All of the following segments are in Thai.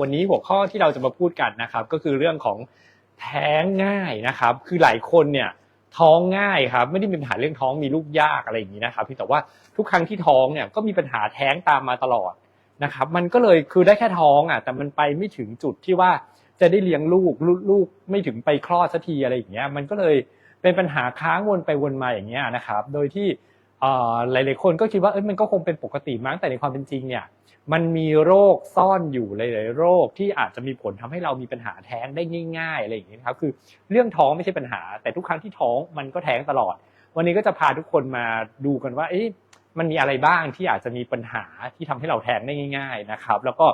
วันนี้หัวข้อที่เราจะมาพูดกันนะครับ ก็คือเรื่องของแท้งง่ายนะครับ คือหลายคนเนี่ยท้องง่ายครับไม่ได้มีปัญหาเรื่องท้องมีลูกยากอะไรอย่างนี้นะครับเพียงแต่ว่าทุกครั้งที่ท้องเนี่ยก็มีปัญหาแท้งตามมาตลอดนะครับ มันก็เลยคือได้แค่ท้องอะแต่มันไปไม่ถึงจุดที่ว่าจะได้เลี้ยงลูกลูกลูกไม่ถึงไปคลอดสักทีอะไรอย่างเงี้ยมันก็เลยเป็นปัญหาค้างวนไปวนมาอย่างเงี้ยนะครับ โดยที่ หลาย ๆ คนก็คิดว่าเอ้ยมันก็คงเป็นปกติมั้งแต่ในความเป็นจริงเนี่ยมันมีโรคซ่อนอยู่หลาย ๆ โรคที่อาจจะมีผลทำให้เรามีปัญหาแท้งได้ง่ายๆอะไรอย่างนี้นะครับคือเรื่องท้องไม่ใช่ปัญหา แต่ทุกครั้งที่ท้องมันก็แท้งตลอด วันนี้ก็จะพาทุกคนมาดูกันว่าเอ๊ะมันมีอะไรบ้างที่อาจจะมีปัญหาที่ทำให้เราแท้งได้ง่าย ๆ นะครับ แล้วก็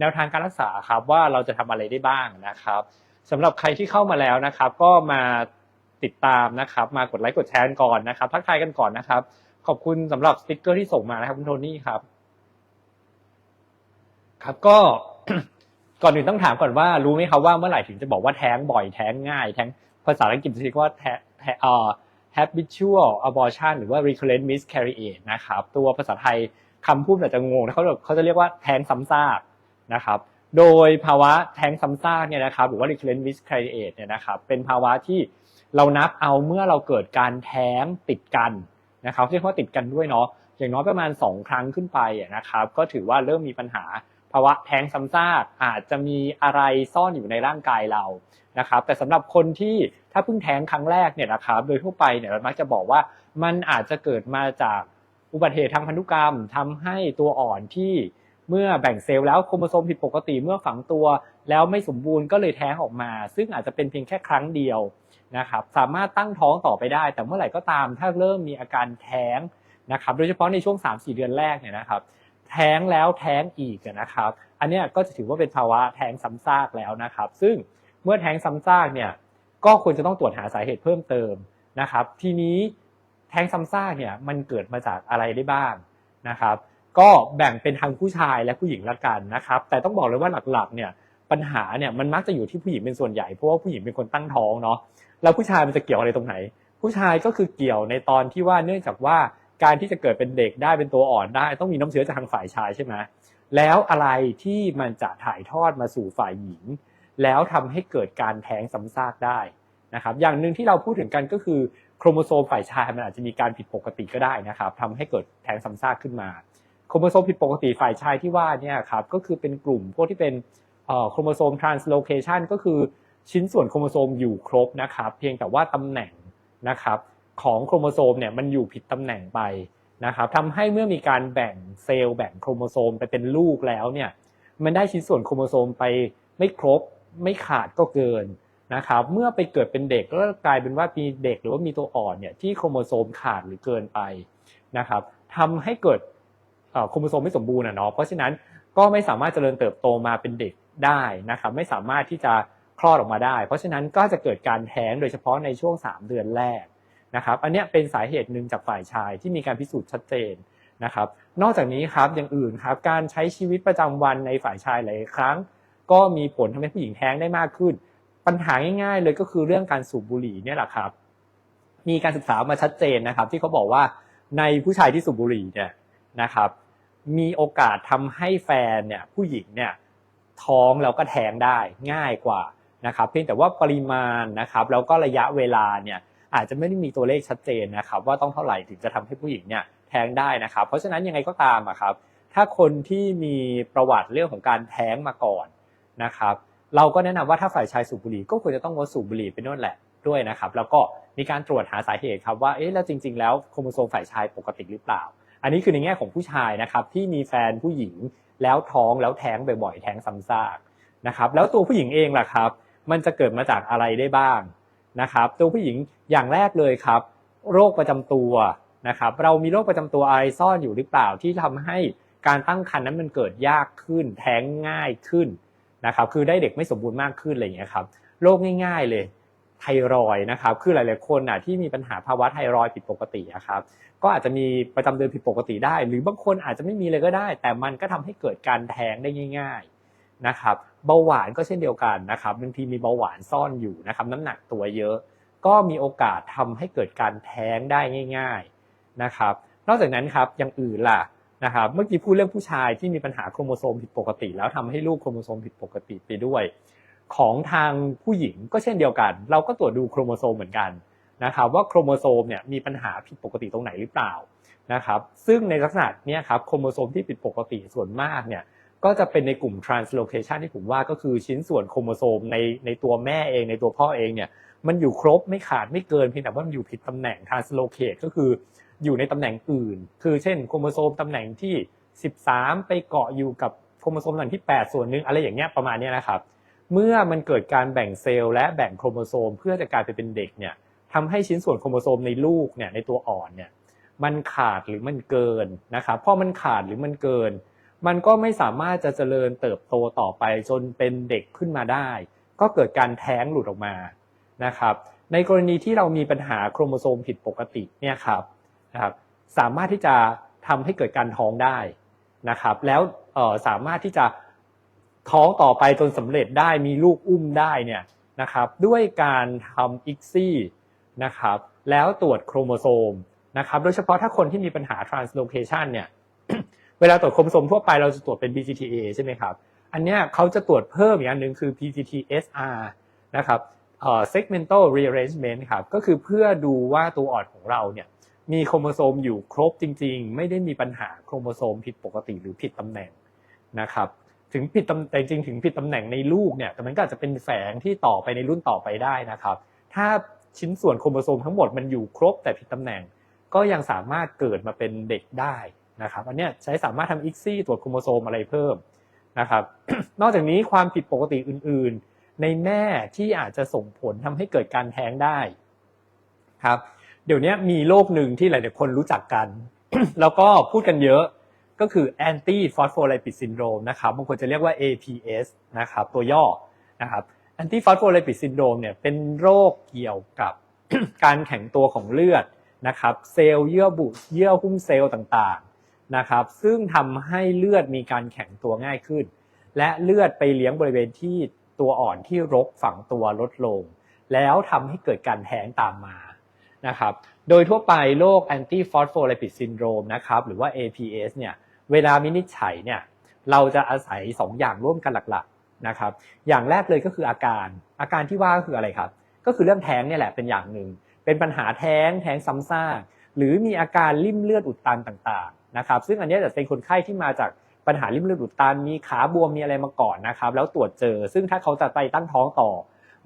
แนวทางการรักษาครับว่าเราจะทำอะไรได้บ้างนะครับสำหรับใครที่เข้ามาแล้วนะครับ ก็มาติดตามนะครับ มากดไลค์กดแชร์กันก่อนนะครับทักทายกันก่อนนะครับ ขอบคุณสำหรับสติกเกอร์ที่ส่งมานะครับคุณโทนี่ครับ ครับก็ก่อนอื่นต้องถามก่อนว่ารู้ไหมครับว่าเมื่อไหร่ถึงจะบอกว่าแท้งบ่อยแท้งง่าย แท้งภาษาอังกฤษจะเรียกว่าแท้เอ่อ habitual abortion หรือว่า recurrent miscarriage นะครับ ตัวภาษาไทยคำพูดอาจจะงงเขาเขาจะเรียกว่าแท้งซ้ำซากนะครับ โดยภาวะแท้งซ้ำซากเนี่ยนะครับ หรือว่า recurrent miscarriage เนี่ยนะครับ เป็นภาวะที่เรานับเอาเมื่อเราเกิดการแท้งติดกัน นะครับเรียกว่าติดกันด้วยเนาะอย่างน้อยประมาณ 2 ครั้งขึ้นไปนะครับก็ถือว่าเริ่มมีปัญหาภาวะแท้งซ้ำซากอาจจะมีอะไรซ่อนอยู่ในร่างกายเรานะครับแต่สำหรับคนที่ถ้าเพิ่งแท้งครั้งแรกเนี่ยนะครับโดยทั่วไปเนี่ยเรามักจะบอกว่ามันอาจจะเกิดมาจากอุบัติเหตุทางพันธุกรรมทำให้ตัวอ่อนที่เมื่อแบ่งเซลล์แล้วโครโมโซมผิดปกติเมื่อฝังตัว แล้วไม่สมบูรณ์ก็เลยแท้งออกมา ซึ่งอาจจะเป็นเพียงแค่ครั้งเดียว นะครับสามารถตั้งท้องต่อไปได้ แต่เมื่อไหร่ก็ตามถ้าเริ่มมีอาการแท้งนะครับโดยเฉพาะในช่วง 3-4 เดือนแรกเนี่ยนะครับแท้งแล้วแท้งอีกนะครับ อันนี้ก็จะถือว่าเป็นภาวะแท้งซ้ำซากแล้วนะครับ ซึ่งเมื่อแท้งซ้ำซากเนี่ยก็ควรจะต้องตรวจหาสาเหตุเพิ่มเติมนะครับ ทีนี้แท้งซ้ำซากเนี่ยมันเกิดมาจากอะไรได้บ้างนะครับ ก็แบ่งเป็นทางผู้ชายและผู้หญิงละกันนะครับ แต่ต้องบอกเลยว่าหลักๆเนี่ย ปัญหาเนี่ยมันมักจะอยู่ที่ผู้หญิงเป็นส่วนใหญ่เพราะว่าผู้หญิงเป็นคนตั้งท้องเนาะแล้วผู้ชายมันจะเกี่ยวอะไรตรงไหน ผู้ชายก็คือเกี่ยวในตอนที่ว่าเนื่องจากว่าการที่จะเกิดเป็นเด็กได้เป็นตัวอ่อนได้ ต้องมีน้ำเชื้อจากทางฝ่ายชายใช่ไหมแล้วอะไรที่มันจะถ่ายทอดมาสู่ฝ่ายหญิง แล้วทำให้เกิดการแท้งซ้ำซากได้นะครับอย่างหนึ่งที่เราพูดถึงกันก็คือโครโมโซมฝ่ายชายมันอาจจะมีการผิดปกติก็ได้นะครับทำให้เกิดแท้งซ้ำซากขึ้นมา โครโมโซมผิดปกติฝ่ายชายที่ว่าเนี่ยครับก็คือเป็นกลุ่มพวกที่เป็น โครโมโซม translocation ก็คือชิ้นส่วนโครโมโซมอยู่ครบนะครับ เพียงแต่ว่าตำแหน่งนะครับของโครโมโซมเนี่ยมันอยู่ผิดตำแหน่งไปนะครับทำให้เมื่อมีการแบ่งเซลล์แบ่งโครโมโซมไปเป็นลูกแล้วเนี่ยมันได้ชิ้นส่วนโครโมโซมไปไม่ครบไม่ขาดก็เกินนะครับเมื่อไปเกิดเป็นเด็กก็กลายเป็นว่ามีเด็กหรือว่ามีตัวอ่อนเนี่ยที่โครโมโซมขาดหรือเกินไปนะครับทำให้เกิดโครโมโซมไม่สมบูรณ์อะเนาะเพราะฉะนั้นก็ไม่สามารถเจริญเติบโตมาเป็นเด็ก ได้นะครับไม่สามารถที่จะคลอดออกมาได้ เพราะฉะนั้นก็จะเกิดการแท้งโดยเฉพาะในช่วง 3 เดือนแรกนะครับอันนี้เป็นสาเหตุหนึ่งจากฝ่ายชายที่มีการพิสูจน์ชัดเจนนะครับนอกจากนี้ครับอย่างอื่นครับการใช้ชีวิตประจำวันในฝ่ายชายหลายครั้ง ก็มีผลทำให้ผู้หญิงแท้งได้มากขึ้น ปัญหาง่ายๆ เลยก็คือเรื่องการสูบบุหรี่เนี่ยแหละครับ มีการศึกษามาชัดเจนนะครับ ที่เขาบอกว่าในผู้ชายที่สูบบุหรี่เนี่ยนะครับมีโอกาสทำให้แฟนเนี่ยผู้หญิงเนี่ย ท้องแล้วก็แท้งได้ง่ายกว่านะครับเพียงแต่ว่าปริมาณนะครับแล้วก็ระยะเวลาเนี่ยอาจจะไม่ได้มีตัวเลขชัดเจนนะครับ ว่าต้องเท่าไหร่ถึงจะทำให้ผู้หญิงเนี่ยแท้งได้นะครับ เพราะฉะนั้นยังไงก็ตามอะครับถ้าคนที่มีประวัติเรื่องของการแท้งมาก่อนนะครับเราก็แนะนำว่าถ้าฝ่ายชายสูบบุหรี่ก็ควรจะต้องงดสูบบุหรี่ไปนู่นแหละด้วยนะครับ แล้วก็มีการตรวจหาสาเหตุครับว่าเอ๊ะแล้วจริง ๆ แล้วโครโมโซมฝ่ายชายปกติหรือเปล่า อันนี้คือในแง่ของผู้ชายนะครับที่มีแฟนผู้หญิง แล้วท้องแล้วแท้งบ่อยๆแท้งซ้ำซากนะครับ แล้วตัวผู้หญิงเองล่ะครับ มันจะเกิดมาจากอะไรได้บ้างนะครับ ตัวผู้หญิงอย่างแรกเลยครับ โรคประจำตัวนะครับ เรามีโรคประจำตัวอะไรซ่อนอยู่หรือเปล่าที่ทำให้การตั้งครรภ์นั้นมันเกิดยากขึ้น แท้งง่ายขึ้นนะครับ คือได้เด็กไม่สมบูรณ์มากขึ้นอะไรอย่างเงี้ยครับโรคง่าย ๆเลยไทรอยนะครับ คือหลายๆคนอะที่มีปัญหาภาวะไทรอยผิดปกติอะครับ ก็อาจจะมีประจำเดือนผิดปกติได้ หรือบางคนอาจจะไม่มีเลยก็ได้ แต่มันก็ทำให้เกิดการแท้งได้ง่าย ๆนะครับ เบาหวานก็เช่นเดียวกันนะครับบางทีมีเบาหวานซ่อนอยู่นะครับ น้ำหนักตัวเยอะ ก็มีโอกาสทำให้เกิดการแท้งได้ง่าย ๆนะครับ นอกจากนั้นครับอย่างอื่นล่ะนะครับเมื่อกี้พูดเรื่องผู้ชายที่มีปัญหาโครโมโซมผิดปกติ แล้วทำให้ลูกโครโมโซมผิดปกติไปด้วย ของทางผู้หญิงก็เช่นเดียวกัน เราก็ตรวจดูโครโมโซมเหมือนกัน นะครับว่าโครโมโซมเนี่ยมีปัญหาผิดปกติตรงไหนหรือเปล่านะครับซึ่งในลักษณะเนี้ยครับโครโมโซมที่ผิดปกติส่วนมากเนี่ยก็จะเป็นในกลุ่ม translocation ที่ผมว่าก็คือชิ้นส่วนโครโมโซมในในตัวแม่เองในตัวพ่อเองเนี่ยมันอยู่ครบไม่ขาดไม่เกินเพียงแต่ว่ามันอยู่ผิดตำแหน่ง translocate ก็คืออยู่ในตำแหน่งอื่น คือเช่นโครโมโซมตำแหน่งที่ 13 ไปเกาะอยู่กับโครโมโซมตำแหน่งที่ 8 ส่วนหนึ่งอะไรอย่างเงี้ยประมาณนี้นะครับ เมื่อมันเกิดการแบ่งเซลล์และแบ่งโครโมโซมเพื่อจะกลายไปเป็นเด็กเนี่ย ทำให้ชิ้นส่วนโครโมโซมในลูกเนี่ยในตัวอ่อนเนี่ยมันขาดหรือมันเกินนะครับพอมันขาดหรือมันเกิน มันก็ไม่สามารถจะเจริญเติบโตต่อไปจนเป็นเด็กขึ้นมาได้ ก็เกิดการแท้งหลุดออกมานะครับในกรณีที่เรามีปัญหาโครโมโซมผิดปกติเนี่ยครับนะครับสามารถที่จะทำให้เกิดการท้องได้นะครับ แล้วเอ่อสามารถที่จะท้องต่อไปจนสำเร็จได้มีลูกอุ้มได้เนี่ยนะครับด้วยการทำอิกซี่ นะครับ แล้วตรวจโครโมโซมนะครับ โดยเฉพาะถ้าคนที่มีปัญหา translocation เนี่ย เวลาตรวจโครโมโซมทั่วไปเราจะตรวจเป็น BGTA ใช่ไหมครับ อันเนี้ยเขาจะตรวจเพิ่มอีกอันหนึ่งคือ PGT-SR นะครับเอ่อ segmental rearrangement ครับ ก็คือเพื่อดูว่าตัวอ่อนของเราเนี่ยมีโครโมโซมอยู่ครบจริง ๆ ไม่ได้มีปัญหาโครโมโซมผิดปกติหรือผิดตำแหน่งนะครับถึงผิดตำแต่จริงถึงผิดตำแหน่งในลูกเนี่ยแต่มันก็อาจจะเป็นแฝงที่ต่อไปในรุ่นต่อไปได้นะครับ ถ้า ชิ้นส่วนโครโมโซมทั้งหมดมันอยู่ครบแต่ผิดตำแหน่ง ก็ยังสามารถเกิดมาเป็นเด็กได้นะครับอันนี้ใช้สามารถทำอิกซี่ตรวจโครโมโซมอะไรเพิ่มนะครับนอกจากนี้ความผิดปกติอื่นๆ ในแม่ที่อาจจะส่งผลทำให้เกิดการแท้งได้ครับเดี๋ยวนี้มีโรคหนึ่งที่หลายๆคนรู้จักกัน แล้วก็พูดกันเยอะก็คือ anti phospholipid syndrome นะครับบางคนจะเรียกว่า APS นะครับตัวย่อนะครับ anti phospholipid syndrome เนี่ยเป็นโรคเกี่ยวกับการแข็งตัวของเลือดนะครับเซลล์เยื่อบุเยื่อหุ้มเซลล์ต่างๆนะครับซึ่งทำให้เลือดมีการแข็งตัวง่ายขึ้น และเลือดไปเลี้ยงบริเวณที่ตัวอ่อนที่รกฝังตัวลดลง แล้วทำให้เกิดการแท้งตามมานะครับโดยทั่วไปโรค anti phospholipid syndrome นะครับหรือว่า APS เนี่ยเวลาวินิจฉัยเนี่ยเราจะอาศัย 2 อย่างร่วมกันหลักๆ นะครับ อย่างแรกเลยก็คืออาการ อาการที่ว่าก็คืออะไรครับ ก็คือเรื่องแท้งเนี่ยแหละเป็นอย่างหนึ่ง เป็นปัญหาแท้งแท้งซ้ำซากหรือมีอาการริ่มเลือดอุดตันต่างๆนะครับ ซึ่งอันนี้จะเป็นคนไข้ที่มาจากปัญหาริ่มเลือดอุดตัน มีขาบวมมีอะไรมาก่อนนะครับ แล้วตรวจเจอ ซึ่งถ้าเขาจะไปตั้งท้องต่อ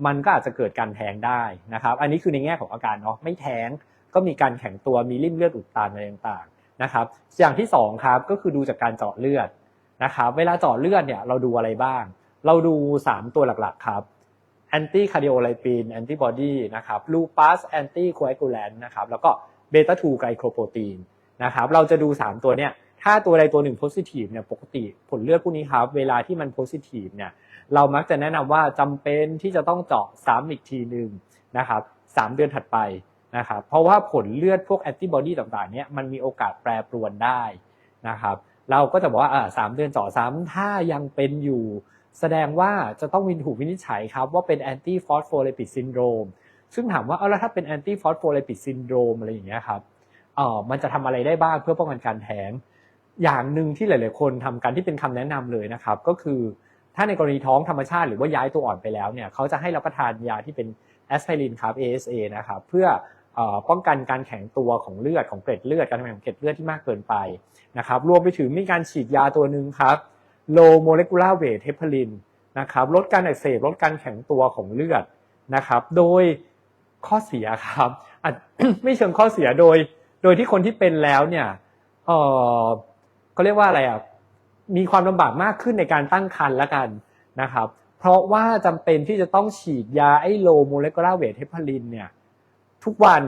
มันก็อาจจะเกิดการแท้งได้นะครับ อันนี้คือในแง่ของอาการเนาะไม่แท้งก็มีการแข็งตัวมีริ่มเลือดอุดตันอะไรต่างๆนะครับ อย่างที่สองครับก็คือดูจากการเจาะเลือดนะครับ เวลาเจาะเลือดเนี่ยเราดูอะไรบ้าง เราดู 3 ตัวหลักๆครับ anti cardiolipin antibody นะครับ lupus anti coagulant นนะครับแล้วก็ beta 2 glycoprotein นะครับเราจะดู 3 ตัวเนี่ยถ้าตัวใดตัวหนึ่ง positive เนี่ยปกติผลเลือดพวกนี้ครับ เวลาที่มัน positive เนี่ยเรามักจะแนะนำว่าจำเป็นที่จะต้องเจาะซ้ำอีกทีหนึ่งนะครับ3เดือนถัดไปนะครับเพราะว่าผลเลือดพวกแอนติบอดีต่างๆเนี่ยมันมีโอกาสแปรปรวนได้นะครับเราก็จะบอกว่าอ่าสามเดือนเจาะซ้ำถ้ายังเป็นอยู่ แสดงว่าจะต้องวินถูกวินิจฉัยครับว่าเป็นแอนตี้ฟอสโฟลิปิดซินโดรมซึ่งถามว่าเอาแล้วถ้าเป็นแอนตี้ฟอสโฟลิปิดซินโดรมอะไรอย่างเงี้ยครับเอ่อมันจะทำอะไรได้บ้างเพื่อป้องกันการแท้งอย่างหนึ่งที่หลาย ๆ คนทำกันที่เป็นคำแนะนำเลยนะครับก็คือถ้าในกรณีท้องธรรมชาติหรือว่าย้ายตัวอ่อนไปแล้วเนี่ยเขาจะให้รับประทานยาที่เป็นแอสไพรินครับ ASA นะครับเพื่อเอ่อป้องกันการแข็งตัวของเลือดของเกล็ดเลือดการทำงานของเกล็ดเลือดที่มากเกินไปนะครับรวมไปถึงมีการฉีดยาตัวหนึ่งครับ low molecular weight heparin นะครับลดการอักเสบลดการแข็งตัวของเลือดนะครับ โดยข้อเสียครับไม่เชิงข้อเสียโดย โดยที่คนที่เป็นแล้วเนี่ยเออเขาเรียกว่าอะไรอะมีความลำบากมากขึ้นในการตั้งครรภ์แล้วกันนะครับ เพราะว่าจำเป็นที่จะต้องฉีดยาไอ้ low molecular weight heparin เนี่ยทุกวัน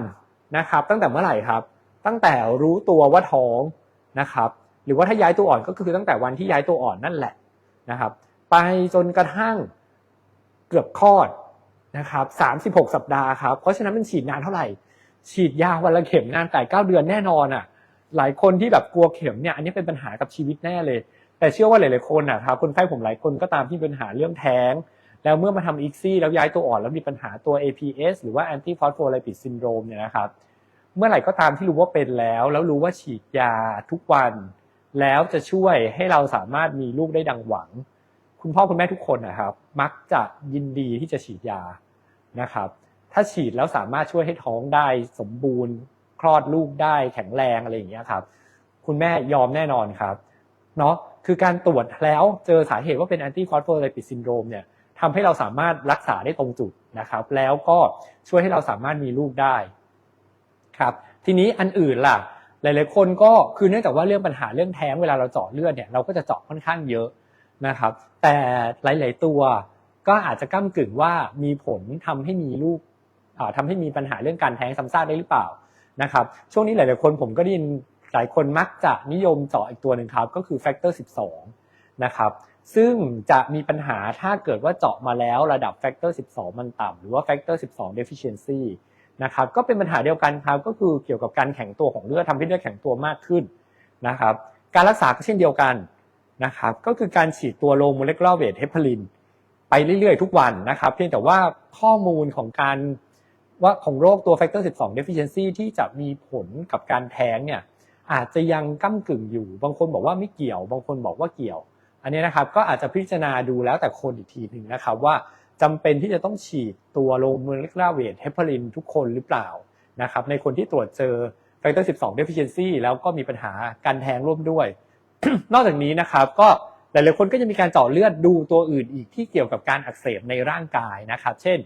นะครับ ตั้งแต่เมื่อไหร่ครับ ตั้งแต่รู้ตัวว่าท้องนะครับ หรือว่าถ้าย้ายตัวอ่อนก็คือตั้งแต่วันที่ย้ายตัวอ่อนนั่นแหละนะครับ ไปจนกระทั่งเกือบคลอดนะครับสามสิบหกสัปดาห์ครับ เพราะฉะนั้นมันฉีดนานเท่าไหร่ ฉีดยาวันละเข็มนานแต่เก้าเดือนแน่นอนอะ หลายคนที่แบบกลัวเข็มเนี่ยอันนี้เป็นปัญหากับชีวิตแน่เลย แต่เชื่อว่าหลายๆคนอะครับคนไข้ผมหลายคนก็ตามที่มีปัญหาเรื่องแท้ง แล้วเมื่อมาทำอีกซี่แล้วย้ายตัวอ่อนแล้วมีปัญหาตัว APS หรือว่า anti phospholipid syndrome เนี่ยนะครับ เมื่อไหร่ก็ตามที่รู้ว่าเป็นแล้ว แล้วรู้ว่าฉีดยาทุกวัน แล้วจะช่วยให้เราสามารถมีลูกได้ดังหวัง คุณพ่อคุณแม่ทุกคนนะครับ มักจะยินดีที่จะฉีดยานะครับ ถ้าฉีดแล้วสามารถช่วยให้ท้องได้สมบูรณ์ คลอดลูกได้แข็งแรงอะไรอย่างเงี้ยครับ คุณแม่ยอมแน่นอนครับเนาะคือการตรวจแล้วเจอสาเหตุว่าเป็นแอนตี้ฟอสโฟไลปิดซินโดรมเนี่ยทำให้เราสามารถรักษาได้ตรงจุดนะครับ แล้วก็ช่วยให้เราสามารถมีลูกได้ครับ ทีนี้อันอื่นล่ะ หลาย ๆ คนก็คือเนื่องจากว่าเรื่องปัญหาเรื่องแท้งเวลาเราเจาะเลือดเนี่ยเราก็จะเจาะค่อนข้างเยอะนะครับ แต่หลาย ๆ ตัวก็อาจจะก้ากึ่งว่ามีผลทำให้มีลูกอ่าทำให้มีปัญหาเรื่องการแท้งซ้ำซากได้หรือเปล่านะครับ ช่วงนี้หลาย ๆ คนผมก็ได้ยินหลายคนมักจะนิยมเจาะอีกตัวหนึ่งครับ ก็คือแฟกเตอร์12 นะครับ ซึ่งจะมีปัญหาถ้าเกิดว่าเจาะมาแล้วระดับแฟกเตอร์12 มันต่ำหรือว่าแฟกเตอร์12 deficiency นะครับก็เป็นปัญหาเดียวกันครับก็คือเกี่ยวกับการแข็งตัวของเลือดทำให้เลือดแข็งตัวมากขึ้นนะครับการรักษาก็เช่นเดียวกันนะครับก็คือการฉีดตัวโลโมเลกุลาร์เวทเฮปารินไปเรื่อยๆ ทุกวันนะครับเพียงแต่ว่าข้อมูลของการว่าของโรคตัว factor 12 deficiency ที่จะมีผลกับการแท้งเนี่ยอาจจะยังก้ากึ่งอยู่ บางคนบอกว่าไม่เกี่ยว บางคนบอกว่าเกี่ยว อันนี้นะครับก็อาจจะพิจารณาดูแล้วแต่คนอีกทีหนึ่งนะครับว่า จำเป็นที่จะต้องฉีดตัวโลโมเลกุลาเวทเฮปารินทุกคนหรือเปล่านะครับในคนที่ตรวจเจอ factor 12 deficiency แล้วก็มีปัญหาการแท้งร่วมด้วย นอกจากนี้นะครับก็หลายๆคนก็จะมีการเจาะเลือดดูตัวอื่นอีกที่เกี่ยวกับการอักเสบในร่างกายนะครับ เช่น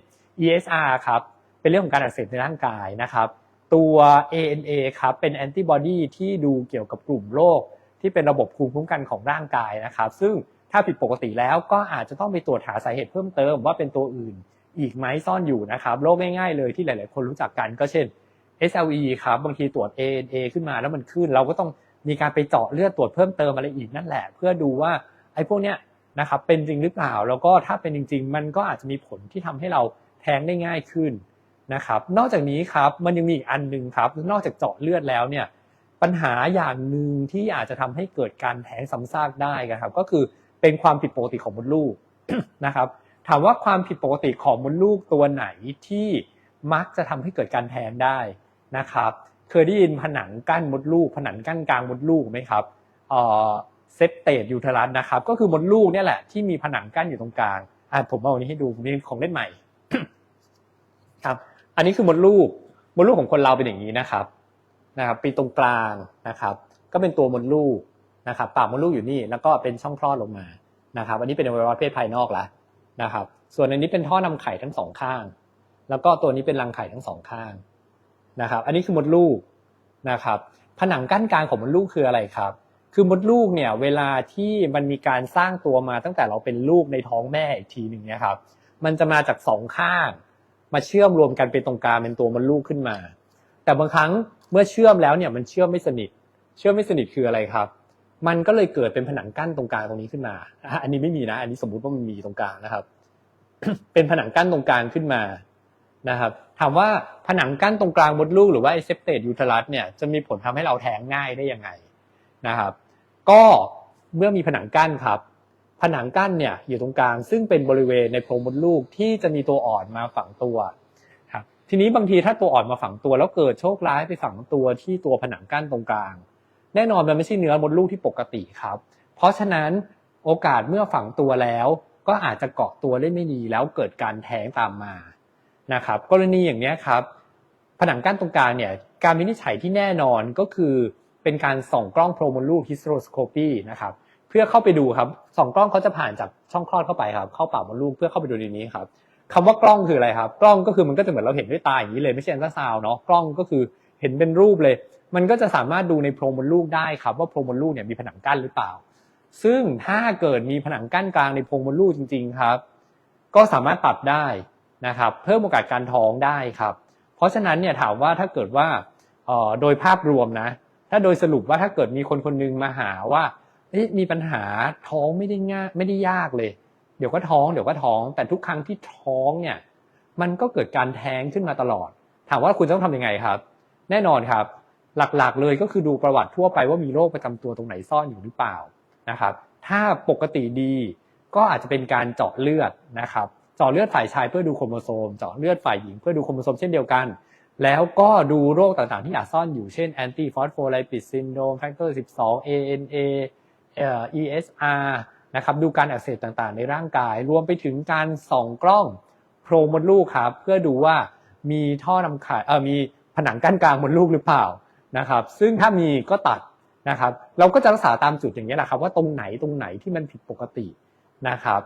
ESR ครับเป็นเรื่องของการอักเสบในร่างกายนะครับ ตัว ANA ครับเป็นแอนติบอดีที่ดูเกี่ยวกับกลุ่มโรคที่เป็นระบบภูมิคุ้มกันของร่างกายนะครับ ซึ่ง ถ้าผิดปกติแล้วก็อาจจะต้องไปตรวจหาสาเหตุเพิ่มเติมว่าเป็นตัวอื่นอีกไหมซ่อนอยู่นะครับโรคง่ายๆเลยที่หลาย ๆ คนรู้จักกันก็เช่น SLE ครับบางทีตรวจ ANA ขึ้นมาแล้วมันขึ้น เราก็ต้องมีการไปเจาะเลือดตรวจเพิ่มเติมอะไรอีกนั่นแหละ เพื่อดูว่าไอ้พวกเนี้ยนะครับเป็นจริงหรือเปล่าแล้วก็ถ้าเป็นจริง ๆ มันก็อาจจะมีผลที่ทำให้เราแท้งได้ง่ายขึ้นนะครับ นอกจากนี้ครับมันยังมีอีกอันหนึ่งครับ นอกจากเจาะเลือดแล้วเนี่ยปัญหาอย่างหนึ่งที่อาจจะทำให้เกิดการแท้งซ้ำซากได้ครับ ก็คือ เป็นความผิดปกติของมดลูกนะครับ ถามว่าความผิดปกติของมดลูกตัวไหนที่มักจะทำให้เกิดการแท้งได้นะครับ เคยได้ยินผนังกั้นมดลูก ผนังกั้นกลางมดลูกไหมครับเซปเตดยูเทรัสนะครับ ก็คือมดลูกเนี่ยแหละที่มีผนังกั้นอยู่ตรงกลางอะผมเอาอันนี้ให้ดูนี่ของเล่นใหม่ครับ อันนี้คือมดลูกมดลูกของคนเราเป็นอย่างนี้นะครับนะครับปีตรงกลางนะครับ ก็เป็นตัวมดลูก นะครับปากมดลูกอยู่นี่แล้วก็เป็นช่องคลอดลงมานะครับอันนี้เป็นอวัยวะเพศภายนอกแล้วนะครับ ส่วนอันนี้เป็นท่อนำไข่ทั้งสองข้าง แล้วก็ตัวนี้เป็นรังไข่ทั้งสองข้างนะครับ อันนี้คือมดลูกนะครับ ผนังกั้นกลางของมดลูกคืออะไรครับ คือมดลูกเนี่ยเวลาที่มันมีการสร้างตัวมาตั้งแต่เราเป็นลูกในท้องแม่อีกทีหนึ่งเนี่ยครับ มันจะมาจากสองข้าง มาเชื่อมรวมกันเป็นตรงกลางเป็นตัวมดลูกขึ้นมา แต่บางครั้งเมื่อเชื่อมแล้วเนี่ยมันเชื่อมไม่สนิท เชื่อมไม่สนิทคืออะไรครับ มันก็เลยเกิดเป็นผนังกั้นตรงกลางตรงนี้ขึ้นมา อันนี้ไม่มีนะ อันนี้สมมุติว่ามันมีตรงกลางนะครับ เป็นผนังกั้นตรงกลางขึ้นมานะครับ ถามว่าผนังกั้นตรงกลางมดลูกหรือว่าไอเซปเตดยูทรัสเนี่ยจะมีผลทำให้เราแท้งง่ายได้ยังไงนะครับ ก็เมื่อมีผนังกั้นครับ ผนังกั้นเนี่ยอยู่ตรงกลาง ซึ่งเป็นบริเวณในโพรงมดลูกที่จะมีตัวอ่อนมาฝังตัวครับ ทีนี้บางทีถ้าตัวอ่อนมาฝังตัว แล้วเกิดโชคร้ายไปฝังตัวที่ตัวผนังกั้นตรงกลาง แน่นอนมันไม่ใช่เนื้อมดลูกที่ปกติครับ เพราะฉะนั้นโอกาสเมื่อฝังตัวแล้ว ก็อาจจะเกาะตัวได้ไม่ดีแล้วเกิดการแท้งตามมานะครับ กรณีอย่างนี้ครับผนังกั้นตรงกลางเนี่ยการวินิจฉัยที่แน่นอนก็คือเป็นการส่องกล้องโพรโมลูกฮิสโตรสโคปีนะครับเพื่อเข้าไปดูครับส่องกล้องเขาจะผ่านจากช่องคลอดเข้าไปครับ เข้าปากมดลูกเพื่อเข้าไปดูในนี้ครับคำว่ากล้องคืออะไรครับ กล้องก็คือมันก็จะเหมือนเราเห็นด้วยตาอย่างนี้เลยไม่ใช่อันตราซาวเนาะกล้องก็คือ เห็นเป็นรูปเลย มันก็จะสามารถดูในโพรงมดลูกได้ครับว่าโพรงมดลูกเนี่ยมีผนังกั้นหรือเปล่า ซึ่งถ้าเกิดมีผนังกั้นกลางในโพรงมดลูกจริง ๆครับ ก็สามารถปรับได้นะครับ เพิ่มโอกาสการท้องได้ครับ เพราะฉะนั้นเนี่ยถามว่าถ้าเกิดว่าโดยภาพรวมนะ ถ้าโดยสรุปว่าถ้าเกิดมีคนคนหนึงมาหาว่ามีปัญหาท้องไม่ได้ง่ายไม่ได้ยากเลย เดี๋ยวก็ท้องเดี๋ยวก็ท้อง แต่ทุกครั้งที่ท้องเนี่ย มันก็เกิดการแท้งขึ้นมาตลอด ถามว่าคุณต้องทำยังไงครับ แน่นอนครับ หลักๆเลยก็คือดูประวัติทั่วไปว่ามีโรคประจำตัวตรงไหนซ่อนอยู่หรือเปล่านะครับ ถ้าปกติดีก็อาจจะเป็นการเจาะเลือดนะครับ เจาะเลือดฝ่ายชายเพื่อดูโครโมโซม เจาะเลือดฝ่ายหญิงเพื่อดูโครโมโซมเช่นเดียวกัน แล้วก็ดูโรคต่างๆที่อาจซ่อนอยู่เช่น anti phospholipid syndrome factor 12 ANA เอ่อ ESR นะครับดูการอักเสบต่างๆ ในร่างกาย รวมไปถึงการส่องกล้องโพรงมดลูกครับ เพื่อดูว่ามีท่อนำไข่เออมี ผนังกั้นกลางมดลูกหรือเปล่านะครับ ซึ่งถ้ามีก็ตัดนะครับ เราก็จะรักษาตามจุดอย่างนี้แหละครับ ว่าตรงไหนตรงไหนที่มันผิดปกตินะครับ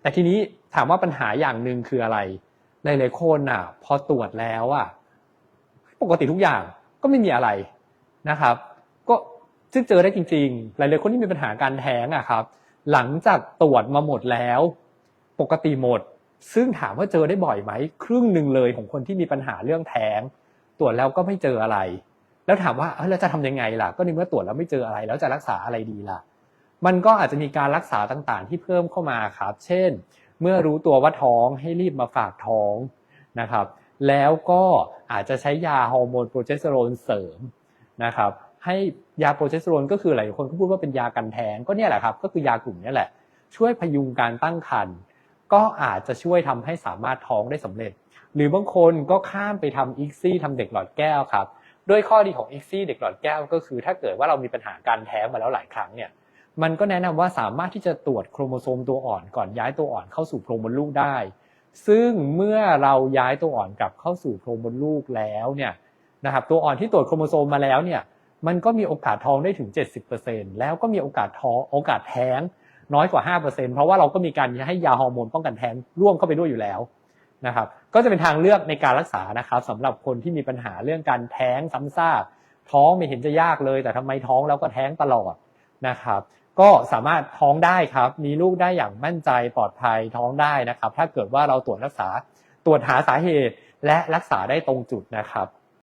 แต่ทีนี้ถามว่าปัญหาอย่างหนึ่งคืออะไรหลายๆคนอะ พอตรวจแล้วอะปกติทุกอย่างก็ไม่มีอะไรนะครับ ก็ซึ่งเจอได้จริง ๆ หลายๆคนที่มีปัญหาการแท้งอะครับ หลังจากตรวจมาหมดแล้ว ปกติหมด ซึ่งถามว่าเจอได้บ่อยไหมครึ่งหนึ่งเลยของคนที่มีปัญหาเรื่องแท้ง ตรวจแล้วก็ไม่เจออะไร แล้วถามว่าเอ้ยแล้วจะทำยังไงล่ะ ก็ในเมื่อตรวจแล้วไม่เจออะไร แล้วจะรักษาอะไรดีล่ะ มันก็อาจจะมีการรักษาต่างๆ ที่เพิ่มเข้ามาครับ เช่น เมื่อรู้ตัวว่าท้องให้รีบมาฝากท้องนะครับ แล้วก็อาจจะใช้ยาฮอร์โมนโปรเจสเตอโรนเสริมนะครับ ให้ยาโปรเจสเตอโรนก็คือหลายคนก็พูดว่าเป็นยากันแท้งก็เนี่ยแหละครับ ก็คือยากลุ่มนี้แหละ ช่วยพยุงการตั้งครรภ์ ก็อาจจะช่วยทำให้สามารถท้องได้สำเร็จ หรือบางคนก็ข้ามไปทำอีกซี่ทำเด็กหลอดแก้วครับด้วยข้อดีของอีกซี่เด็กหลอดแก้วก็คือ ถ้าเกิดว่าเรามีปัญหาการแท้งมาแล้วหลายครั้งเนี่ยมันก็แนะนำว่าสามารถที่จะตรวจโครโมโซมตัวอ่อนก่อนย้ายตัวอ่อนเข้าสู่โพรงมดลูกได้ ซึ่งเมื่อเราย้ายตัวอ่อนกลับเข้าสู่โพรงมดลูกแล้วเนี่ยนะครับตัวอ่อนที่ตรวจโครโมโซมมาแล้วเนี่ยมันก็มีโอกาสท้องได้ถึง 70%แล้วก็มีโอกาสท้องโอกาสแท้ง น้อยกว่า 5%เพราะว่าเราก็มีการให้ยาฮอร์โมนป้องกันแท้งร่วมเข้าไปด้วยอยู่แล้วนะครับ ก็จะเป็นทางเลือกในการรักษานะครับสำหรับคนที่มีปัญหาเรื่องการแท้งซ้ำซากท้องไม่เห็นจะยากเลย แต่ทำไมท้องแล้วก็แท้งตลอดนะครับ ก็สามารถท้องได้ครับ มีลูกได้อย่างมั่นใจปลอดภัยท้องได้นะครับ ถ้าเกิดว่าเราตรวจรักษาตรวจหาสาเหตุและรักษาได้ตรงจุดนะครับ